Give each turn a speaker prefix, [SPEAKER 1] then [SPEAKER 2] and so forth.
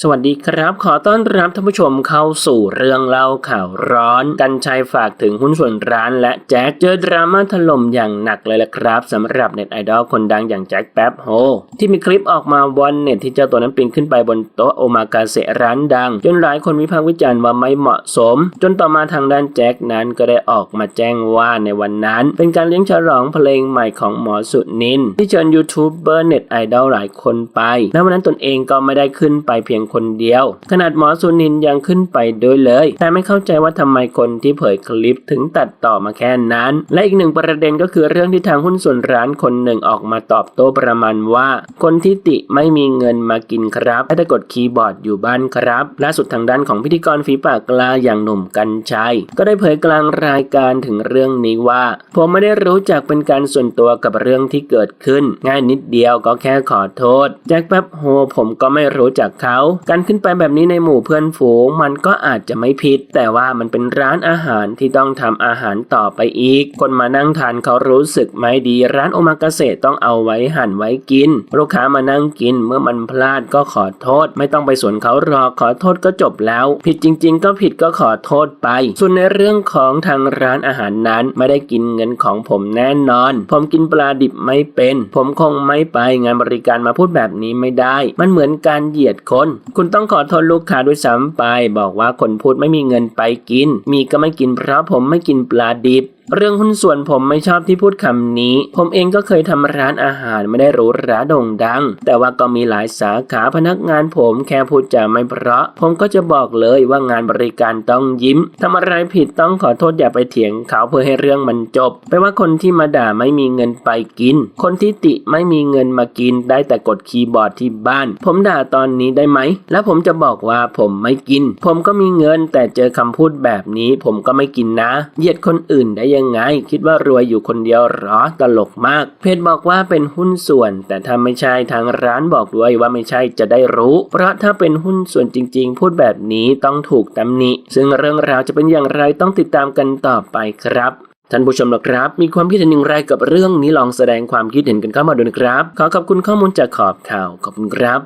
[SPEAKER 1] สวัสดีครับ ขอต้อนรับท่านผู้ชมเข้าสู่เรื่องเล่าข่าวร้อน กันชัยฝากถึงหุ้นส่วนร้าน และแจ็คเจอดราม่าถล่มอย่างหนักเลยละครับสำหรับเน็ตไอดอลคนดังอย่างแจ็คแป๊บโฮ ที่มีคลิปออกมาวันเน็ตที่เจ้าตัวนั้นปีนขึ้นไปบนโต๊ะโอมากาเสะร้านดัง จนหลายคนวิพากษ์วิจารณ์ว่าไม่เหมาะสม จนต่อมาทางด้านแจ็คนั้นก็ได้ออกมาแจ้งว่าในวันนั้น เป็นการเลี้ยงฉลองเพลงใหม่ของหมอสุนินท์ที่เชิญยูทูบเบอร์เน็ตไอดอลหลายคนไปและวันนั้นตนเองก็ไม่ได้ขึ้นไปเพียงคนเดียว ขนาดหมอสุนินยังขึ้นไปด้วยเลย แต่ไม่เข้าใจว่าทำไมคนที่เผยคลิปถึงตัดต่อมาแค่นั้น และอีกหนึ่งประเด็นก็คือเรื่องที่ทางหุ้นส่วนร้านคนหนึ่งออกมาตอบโต้ประมาณว่า คนที่ติไม่มีเงินมากินครับให้แต่กดคีย์บอร์ดอยู่บ้านครับล่าสุดทางด้านของพิธีกรฝีปากกล้าอย่างหนุ่มกัญชัย ก็ได้เผยกลางรายการถึงเรื่องนี้ว่า ผมไม่ได้รู้จักเป็นการส่วนตัวกับเรื่องที่เกิดขึ้น ง่ายนิดเดียวก็แค่ขอโทษแจ็คแป๊บโฮผมก็ไม่รู้จักเขาการขึ้นไปแบบนี้ในหมู่เพื่อนฝูงมันก็อาจจะไม่ผิด แต่ว่ามันเป็นร้านอาหารที่ต้องทำอาหารต่อไปอีก คนมานั่งทานเขารู้สึกไม่ดี ร้านโอมากาเสะต้องเอาไว้หั่นไว้กิน ลูกค้ามานั่งกินเมื่อมันพลาดก็ขอโทษ ไม่ต้องไปสวนเขาหรอกขอโทษก็จบแล้ว ผิดจริง ๆ ก็ผิดก็ขอโทษไป ส่วนในเรื่องของทางร้านอาหารนั้นไม่ได้กินเงินของผมแน่นอน ผมกินปลาดิบไม่เป็น ผมคงไม่ไปงานบริการมาพูดแบบนี้ไม่ได้ มันเหมือนการเหยียดคนคุณต้องขอโทษลูกค้าด้วยซ้ำไป บอกว่าคนพูดไม่มีเงินไปกิน มีก็ไม่กินเพราะผมไม่กินปลาดิบเรื่องหุ้นส่วนผมไม่ชอบที่พูดคำนี้ ผมเองก็เคยทำร้านอาหารไม่ได้หรูหราโด่งดัง แต่ว่าก็มีหลายสาขาพนักงานผมแค่พูดจาไม่เพราะ ผมก็จะบอกเลยว่างานบริการต้องยิ้มทำอะไรผิดต้องขอโทษอย่าไปเถียงเขาเพื่อให้เรื่องมันจบแปลว่าคนที่มาด่าไม่มีเงินไปกิน คนที่ติไม่มีเงินมากิน ได้แต่กดคีย์บอร์ดที่บ้าน ผมด่าตอนนี้ได้ไหม แล้วผมจะบอกว่าผมไม่กิน ผมก็มีเงินแต่เจอคำพูดแบบนี้ ผมก็ไม่กินนะเหยียดคนอื่นได้ยังไง คิดว่ารวยอยู่คนเดียวหรอตลกมาก เพจบอกว่าเป็นหุ้นส่วน แต่ถ้าไม่ใช่ทางร้านบอกด้วยว่าไม่ใช่จะได้รู้ เพราะถ้าเป็นหุ้นส่วนจริง ๆ พูดแบบนี้ต้องถูกตำหนิ ซึ่งเรื่องราวจะเป็นอย่างไรต้องติดตามกันต่อไปครับท่านผู้ชมนะครับ มีความคิดเห็นอย่างไรกับเรื่องนี้ลองแสดงความคิดเห็นกันเข้ามาดูนะครับ ขอขอบคุณข้อมูลจากขอบข่าว ขอบคุณครับ